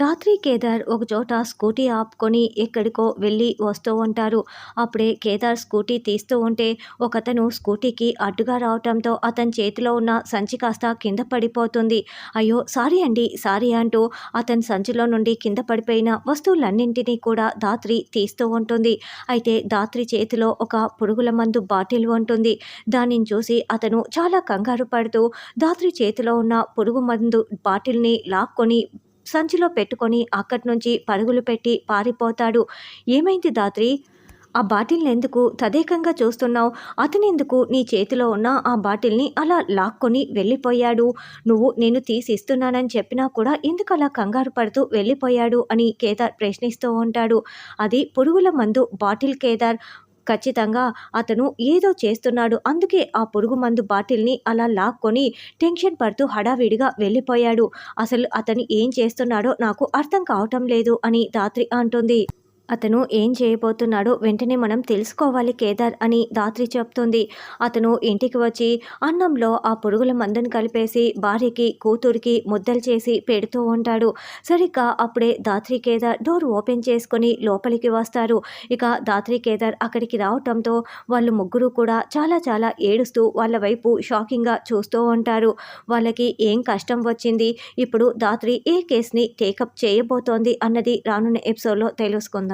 రాత్రి కేదార్ ఒకచోట స్కూటీ ఆపుకొని ఎక్కడికో వెళ్ళి వస్తూ ఉంటారు. అప్పుడే కేదార్ స్కూటీ తీస్తూ ఉంటే ఒకతను స్కూటీకి అడ్డుగా రావటంతో అతని చేతిలో ఉన్న సంచి కాస్త కింద పడిపోతుంది. అయ్యో సారీ అండి సారీ అంటూ అతని సంచిలో నుండి కింద పడిపోయిన వస్తువులన్నింటినీ కూడా దాత్రి తీస్తూ ఉంటుంది. అయితే దాత్రి చేతిలో ఒక పురుగుల మందు బాటిల్ ఉంటుంది. దానిని చూసి అతను చాలా కంగారు పడుతూ దాత్రి చేతిలో ఉన్న పురుగు మందు బాటిల్ని లాక్కొని సంచిలో పెట్టుకొని అక్కడి నుంచి పరుగులు పెట్టి పారిపోతాడు. ఏమైంది దాత్రి? ఆ బాటిల్ని ఎందుకు తదేకంగా చూస్తున్నావు? అతనెందుకు నీ చేతిలో ఉన్న ఆ బాటిల్ని అలా లాక్కొని వెళ్ళిపోయాడు? నువ్వు నేను తీసి ఇస్తున్నానని చెప్పినా కూడా ఎందుకు అలా కంగారు పడుతూ వెళ్ళిపోయాడు అని కేదార్ ప్రశ్నిస్తూ ఉంటాడు. అది పురుగుల మందు బాటిల్ కేదార్ ఖచ్చితంగా అతను ఏదో చేస్తున్నాడు. అందుకే ఆ పురుగు మందు బాటిల్ని అలా లాక్కొని టెన్షన్ పడుతూ హడావిడిగా వెళ్ళిపోయాడు. అసలు అతను ఏం చేస్తున్నాడో నాకు అర్థం కావటం లేదు అని దాత్రి అంటుంది. అతను ఏం చేయబోతున్నాడో వెంటనే మనం తెలుసుకోవాలి కేదార్ అని దాత్రి చెప్తుంది. అతను ఇంటికి వచ్చి అన్నంలో ఆ పురుగుల మందుని కలిపేసి భార్యకి కూతురికి ముద్దలు చేసి పెడుతూ ఉంటాడు. సరిగ్గా అప్పుడే దాత్రి కేదార్ డోర్ ఓపెన్ చేసుకొని లోపలికి వస్తారు. ఇక దాత్రి కేదార్ అక్కడికి రావటంతో వాళ్ళు ముగ్గురు కూడా చాలా చాలా ఏడుస్తూ వాళ్ళ వైపు షాకింగ్గా చూస్తూ ఉంటారు. వాళ్ళకి ఏం కష్టం వచ్చింది? ఇప్పుడు దాత్రి ఏ కేసుని టేకప్ చేయబోతోంది అన్నది రానున్న ఎపిసోడ్లో తెలుసుకుందాం.